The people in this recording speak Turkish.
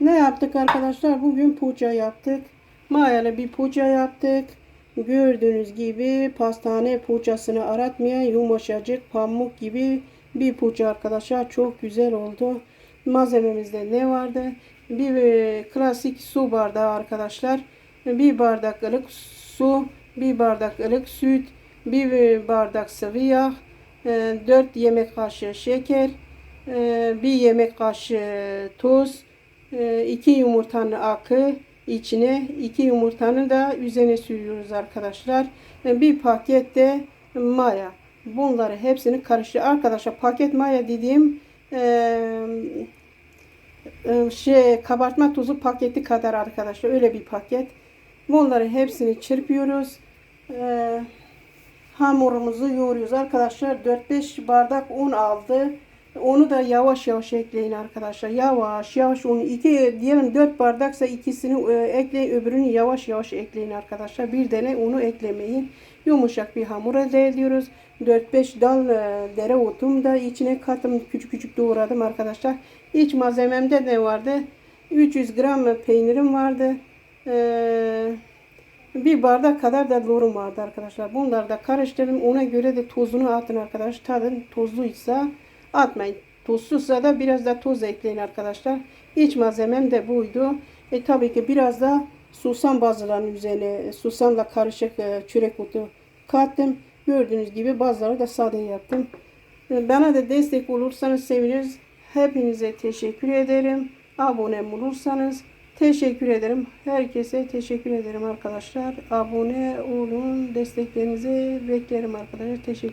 Ne yaptık arkadaşlar? Bugün poğaça yaptık. Mayalı bir poğaça yaptık. Gördüğünüz gibi pastane poğaçasını aratmayan yumuşacık pamuk gibi bir poğaça arkadaşlar. Çok güzel oldu. Malzememizde ne vardı? Bir e, klasik su bardağı arkadaşlar. Bir bardak ılık su, bir bardak ılık süt, bir e, bardak sıvı yağ, 4 yemek kaşığı şeker, e, bir yemek kaşığı tuz, e, iki yumurtanın akı içine, iki yumurtanın da üzerine sürüyoruz arkadaşlar. E, Bir paket de maya. Bunları hepsini karıştır. Arkadaşlar paket maya dediğim e, e, şey kabartma tozu paketi kadar arkadaşlar. Öyle bir paket. Bunları hepsini çırpıyoruz. E, hamurumuzu yoğuruyoruz. Arkadaşlar 4-5 bardak un aldı. Onu da yavaş yavaş ekleyin arkadaşlar. Yavaş yavaş onu iki diyelim 4 bardaksa ikisini e, ekleyin öbürünü yavaş yavaş ekleyin arkadaşlar. Bir tane unu eklemeyin. Yumuşak bir hamur elde ediyoruz. 4-5 dal e, dereotum da içine kattım. Küçük küçük doğradım arkadaşlar. İç malzememde ne vardı? 300 gram peynirim vardı. Eee bir bardak kadar da lorum vardı arkadaşlar. Bunları da karıştırın. Ona göre de tozunu atın arkadaşlar. Tadın tozluysa atmayın. Tuzsuzsa da biraz da tuz ekleyin arkadaşlar. İç malzemem de buydu. E tabii ki biraz da susam bazılarının üzerine susamla karışık e, çörek otu kattım. Gördüğünüz gibi bazıları da sade yaptım. E, Bana da destek olursanız seviniriz. Hepinize teşekkür ederim. Abone olursanız teşekkür ederim. Herkese teşekkür ederim arkadaşlar. Abone olun. Desteklerinizi beklerim arkadaşlar. Teşekkür